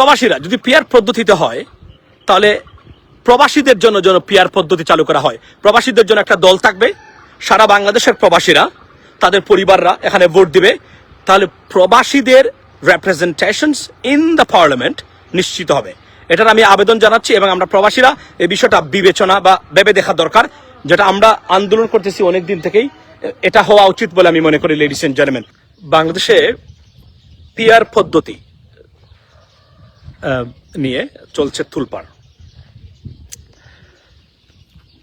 প্রবাসীরা যদি পিয়ার পদ্ধতিতে হয়, তাহলে প্রবাসীদের জন্য যেন পিয়ার পদ্ধতি চালু করা হয়। প্রবাসীদের জন্য একটা দল থাকবে। সারা বাংলাদেশের প্রবাসীরা, তাদের পরিবাররা এখানে ভোট দিবে। তাহলে প্রবাসীদের রেপ্রেজেন্টেশনস ইন দ্য পার্লামেন্ট নিশ্চিত হবে। এটার আমি আবেদন জানাচ্ছি এবং আমরা প্রবাসীরা এই বিষয়টা বিবেচনা বা ভেবে দেখা দরকার, যেটা আমরা আন্দোলন করতেছি অনেক দিন থেকেই। এটা হওয়া উচিত বলে আমি মনে করি লেডিস এন্ড জেন্টলম্যান বাংলাদেশে পিয়ার পদ্ধতি নিয়ে চলছে তুলপাড়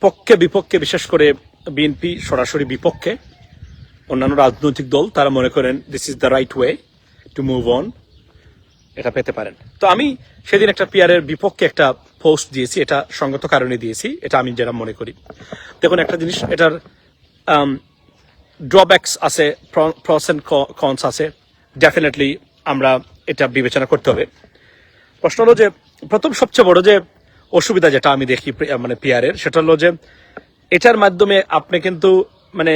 পক্ষে বিপক্ষে, বিশেষ করে বিএনপি সরাসরি বিপক্ষে, অন্যান্য রাজনৈতিক দল, তারা মনে করেন this is the right way to move on এটা পেতে পারেন। তো আমি সেদিন একটা পিয়ারের বিপক্ষে একটা পোস্ট দিয়েছি, এটা সঙ্গত কারণে দিয়েছি, এটা আমি যেটা মনে করি। দেখুন, একটা জিনিস, এটার ড্রব্যাকস আছে প্রস এন্ড কনস আছে। ডেফিনেটলি আমরা এটা বিবেচনা করতে হবে। প্রশ্ন হলো যে, প্রথম সবচেয়ে বড় যে অসুবিধা যেটা আমি দেখি মানে পিয়ারের সেটা হলো যে, এটার মাধ্যমে আপনি কিন্তু মানে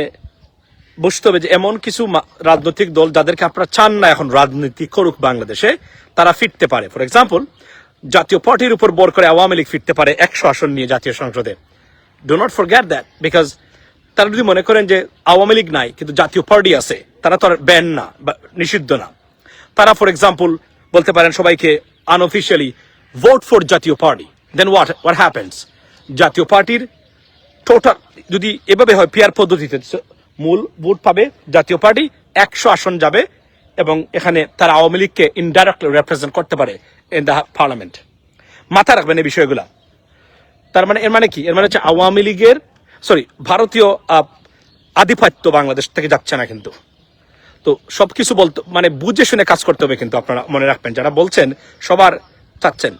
বুঝতে হবে যে এমন কিছু রাজনৈতিক দল যাদেরকে আপনারা চান না এখন রাজনীতি করুক বাংলাদেশে, তারা ফিরতে পারে। ফর এক্সাম্পল জাতীয় পার্টির উপর বর করে আওয়ামী লীগ ফিরতে পারে একশো আসন নিয়ে জাতীয় সংসদে। Do not forget that because তারা যদি মনে করেন যে আওয়ামী লীগ নাই, কিন্তু জাতীয় পার্টি আছে, তারা তো আর ব্যান না বা নিষিদ্ধ না। তারা ফর এক্সাম্পল বলতে পারেন সবাইকে unofficially vote for Jatiya Party then what what happens Jatiya পার্টির টোটাল যদি এভাবে হয় পিয়ার পদ্ধতিতে মূল ভোট পাবে জাতীয় পার্টি একশো আসন যাবে এবং এখানে তারা আওয়ামী লীগকে ইনডাইরেক্টলি রিপ্রেজেন্ট করতে পারে ইন দ্য পার্লামেন্ট মাথা রাখবেন এই বিষয়গুলা। তার মানে এর মানে কি? এর মানে হচ্ছে আওয়ামী লীগের সরি ভারতীয় আধিপত্য বাংলাদেশ থেকে যাচ্ছে না কিন্তু। তো সবকিছু বলতে মানে বুঝে শুনে কাজ করতে হবে কিন্তু আপনারা মনে রাখবেন। যারা বলছেন, সবার চাচ্ছেন।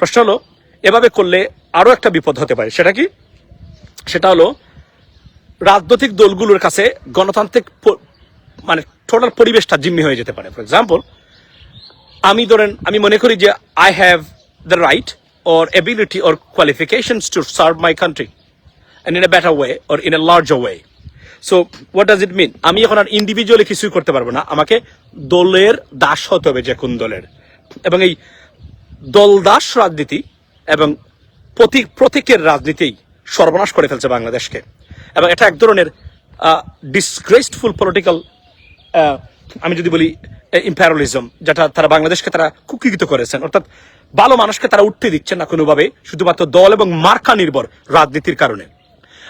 প্রশ্ন হলো, এভাবে করলে আরও একটা বিপদ হতে পারে। সেটা কি? সেটা হলো, রাজনৈতিক দলগুলোর কাছে গণতান্ত্রিক মানে টোটাল পরিবেশটা জিম্মি হয়ে যেতে পারে। ফর এক্সাম্পল আমি ধরেন, আমি মনে করি যে I have the right or ability or qualifications to serve my country and in a better way or in a larger way. So, what does it mean আমি এখন আর ইন্ডিভিজুয়ালি কিছুই করতে পারব না। আমাকে দলের দাস হতে হবে যে কোন দলের। এবং এই দলদাস রাজনীতি এবং প্রতীক প্রতীকের রাজনীতি সর্বনাশ করে ফেলছে বাংলাদেশকে। এবং এটা এক ধরনের ডিসগ্রেসফুল পলিটিক্যাল আমি যদি বলি ইম্প্যারালিজম যেটা তারা বাংলাদেশকে তারা কুকিত করেছেন। অর্থাৎ ভালো মানুষকে তারা উঠতে দিচ্ছেন না কোনোভাবে, শুধুমাত্র দল এবং মার্কা নির্ভর রাজনীতির কারণে।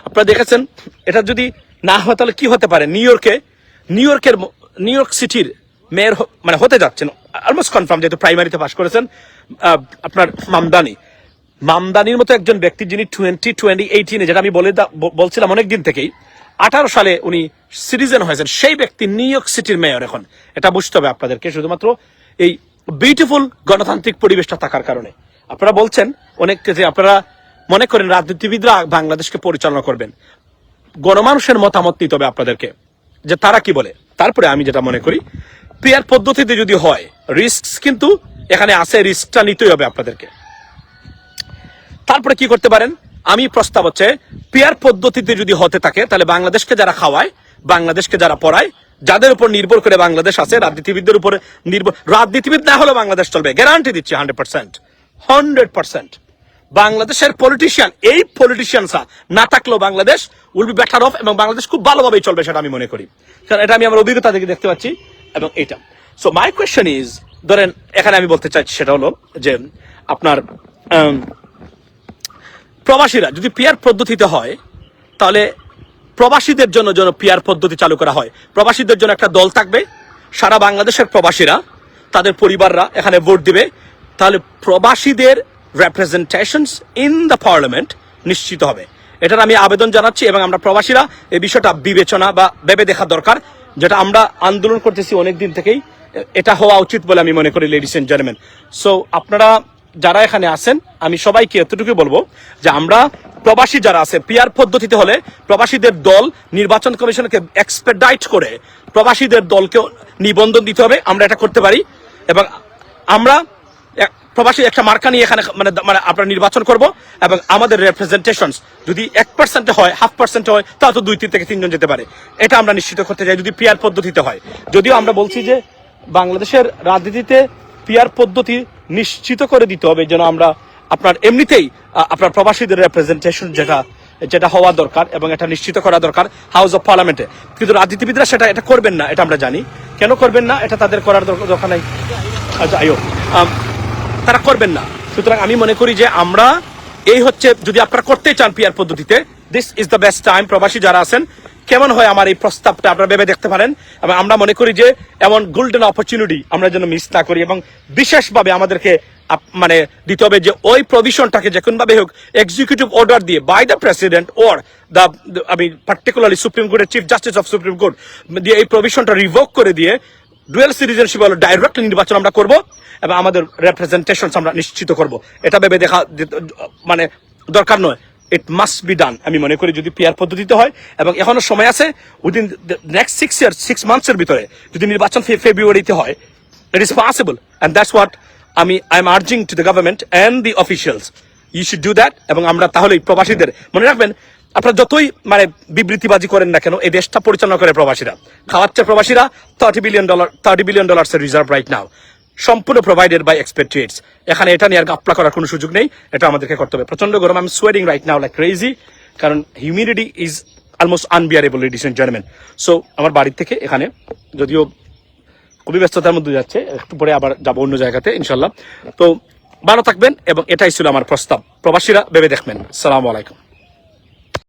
আপনারা দেখেছেন, এটা যদি না হয় তাহলে কি হতে পারে? নিউ ইয়র্কে নিউ ইয়র্কের নিউ ইয়র্ক সিটির মেয়র মানে হতে যাচ্ছেন। অলমোস্ট কনফার্ম যেহেতু প্রাইমারিতে পাশ করেছেন আপনার মামদানি। মামদানির মতো একজন ব্যক্তি যিনি টোয়েন্টি টোয়েন্টি এইটিনে যেটা আমি বলে বলছিলাম অনেক দিন থেকেই, আঠারো সালে উনি সিটিজেন হয়েছেন। সেই ব্যক্তি নিউ ইয়র্ক সিটির মেয়র এখন। এটা বুঝতে হবে আপনাদেরকে, শুধুমাত্র এই বিউটিফুল গণতান্ত্রিক পরিবেশটা থাকার কারণে। আপনারা বলছেন অনেক যে আপনারা মনে করেন রাজনীতিবিদরা বাংলাদেশকে পরিচালনা করবেন। গণমানুষের মতামত নিতে হবে আপনাদেরকে। যে তারা কি বলে। তারপরে আমি যেটা মনে করি, পেয়ার পদ্ধতিতে যদি হয় রিস্ক কিন্তু এখানে আছে রিস্কটা নিতেই হবে আপনাদেরকে। তারপরে কি করতে পারেন? আমি প্রস্তাব হচ্ছে, পেয়ার পদ্ধতিতে যদি হতে থাকে, তাহলে বাংলাদেশকে যারা খাওয়ায়, বাংলাদেশকে যারা পড়ায়, যাদের উপর নির্ভর করে বাংলাদেশ আছে, রাজনীতিবিদদের উপরে নির্ভর রাজনীতিবিদ না হলে বাংলাদেশ চলবে। গ্যারান্টি দিচ্ছি হান্ড্রেড পার্সেন্ট হান্ড্রেড পার্সেন্ট বাংলাদেশের পলিটিশিয়ান এই পলিটিশিয়ান পলিটিশিয়ানসরা না থাকলেও Bangladesh will be better off এবং বাংলাদেশ খুব ভালোভাবেই চলবে সেটা আমি মনে করি। কারণ এটা আমি আমার অভিজ্ঞতা থেকে দেখতে পাচ্ছি এবং এটা। সো মাই কোয়েশ্চেন ইজ ধরেন, এখানে আমি বলতে চাইছি সেটা হলো যে আপনার প্রবাসীরা যদি পিয়ার পদ্ধতিতে হয়, তাহলে প্রবাসীদের জন্য যেন পিয়ার পদ্ধতি চালু করা হয়। প্রবাসীদের জন্য একটা দল থাকবে, সারা বাংলাদেশের প্রবাসীরা, তাদের পরিবাররা এখানে ভোট দিবে, তাহলে প্রবাসীদের রেপ্রেজেন্টেশনস ইন দ্য পার্লামেন্ট নিশ্চিত হবে। এটার আমি আবেদন জানাচ্ছি এবং আমরা প্রবাসীরা এই বিষয়টা বিবেচনা বা ভেবে দেখা দরকার, যেটা আমরা আন্দোলন করতেছি অনেক দিন থেকেই। এটা হওয়া উচিত বলে আমি মনে করি লেডিস এন্ড জেন্টলম্যান সো আপনারা যারা এখানে আছেন, আমি সবাইকে এতটুকু বলব যে আমরা প্রবাসী যারা আছে পিয়ার পদ্ধতিতে হলে প্রবাসীদের দল নির্বাচন কমিশনকে এক্সপেডাইট করে প্রবাসীদের দলকে নিবন্ধন দিতে হবে। আমরা এটা করতে পারি এবং আমরা প্রবাসী একটা মার্কা নিয়ে এখানে মানে মানে আমরা নির্বাচন করব এবং আমাদের রেপ্রেজেন্টেশন যদি এক পার্সেন্টে হয় হাফ পার্সেন্ট হয় তাহলে তো দুই তিন থেকে তিনজন যেতে পারে। এটা আমরা নিশ্চিত করতে চাই যদি পিয়ার পদ্ধতিতে হয়। যদিও আমরা বলছি যে বাংলাদেশের রাজনীতিতে পিয়ার পদ্ধতি নিশ্চিত করে দিতে হবে যেন আমরা আপনার এমনিতেই আপনার প্রবাসীদের রেপ্রেজেন্টেশন যেটা যেটা হওয়া দরকার এবং এটা নিশ্চিত করা দরকার হাউস অফ পার্লামেন্টে কিন্তু রাজনীতিবিদরা সেটা, এটা করবেন না, এটা আমরা জানি। কেন করবেন না, এটা তাদের করার দরকার নাই। আচ্ছা আয়ো। তারা করবেন না। সুতরাং আমি মনে করি যে আমরা এই হচ্ছে, যদি আপনারা করতে চান পিয়ার পদ্ধতিতে this is the best time প্রবাসী যারা আছেন, কেমন হয় আমার এই প্রস্তাবটা আপনারা ভেবে দেখতে পারেন। এবং আমরা মনে করি যে এমন গোল্ডেন অপরচুনিটি আমরা যেন মিস না করি এবং বিশেষভাবে আমাদেরকে মানে দিতে হবে যে ওই প্রভিশনটাকে যে কোনভাবে হোক এক্সিকিউটিভ অর্ডার দিয়ে by the president or the আমি পার্টিকুলারলি সুপ্রিম কোর্টের chief justice of supreme court দিয়ে এই প্রভিশনটা রিভোক করে দিয়ে ডুয়েল সিটিজেনশিপ হলো ডাইরেক্ট নির্বাচন আমরা করব এবং আমাদের রেপ্রেজেন্টেশন আমরা নিশ্চিত করব। এটা ভেবে দেখা মানে দরকার নয়। ইট মাস্ট বি ডান আমি মনে করি যদি পিয়ার পদ্ধতিতে হয় এবং এখনও সময় আছে within next six year six মান্থসের ভিতরে যদি নির্বাচন ফেব্রুয়ারিতে হয় it is possible and that's what আমি I am urging to the government and the officials you should do that এবং আমরা তাহলেই প্রবাসীদের মনে রাখবেন আপনারা যতই মানে বিবৃতিবাজি করেন না কেন, এই দেশটা পরিচালনা করে প্রবাসীরা। খাওয়াচ্ছে প্রবাসীরা thirty billion dollar thirty billion dollars reserve right now সম্পূর্ণ প্রোভাইডেড বাই এক্সপেক্টেটস এখানে এটা নিয়ে আর গাপলা করার কোনো সুযোগ নেই, এটা আমাদেরকে করতে হবে। প্রচণ্ড গরম আমি sweating right now like crazy কারণ humidity is almost unbearable ladies and gentleman so আমার বাড়ির থেকে এখানে, যদিও খুবই ব্যস্ততার মধ্যে যাচ্ছে, একটু পরে আবার যাব অন্য জায়গাতে ইনশাল্লাহ তো, ভালো থাকবেন এবং এটাই ছিল আমার প্রস্তাব। প্রবাসীরা ভেবে দেখবেন। সালাম আলাইকুম।